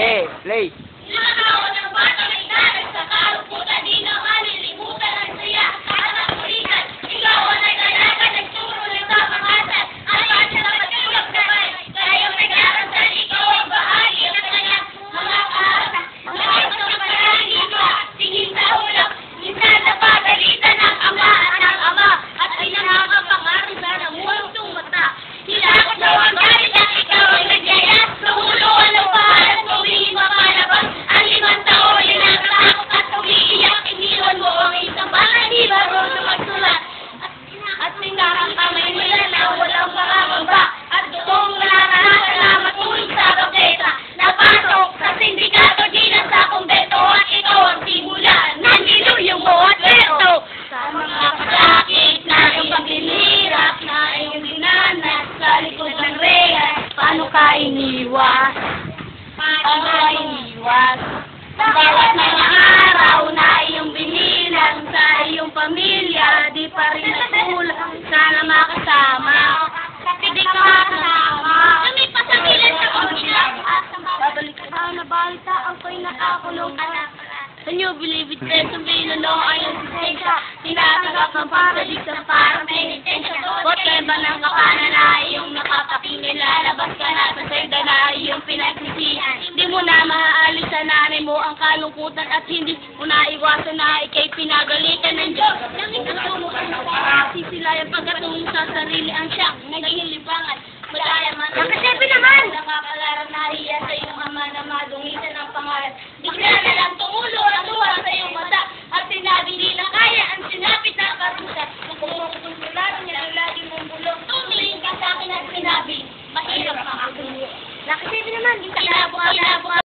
Sige, play. Paano ka iniwas? Sa bawat mga araw na iyong binilang sa iyong pamilya, di pa rin nagkulang, sana makasama. Hindi ka makasama. Kami pasabilan sa kumila. Babalik ka na nabalita, ang ko'y nakakulong anak. Can you believe it? There's a million no ayong sisensya. Tinatanggap ng pagdalig sa parang penitensya. Whatever ng kapanan na iyong nakapakingin, maaalis sa nanay mo ang kalungkutan at hindi mo na iwasan na ikay pinagalitan ng Diyos. Nang ikasumo sa sisilayan pagkatulong sa sarili ang siyang naging libangan. Malaya man. Nakasepi naman! Nakakalarang na iya sa iyong ama na madungitan ang pangalan. Bigla na lang tumulo ang luha sa iyong mata at sinabi nila kaya ang sinapit na karusa. Kung kumpulado niya ang lagi mong bulong, tumingin ka sa akin at sinabi, mahirap ang ako. Nakasepi naman. Ang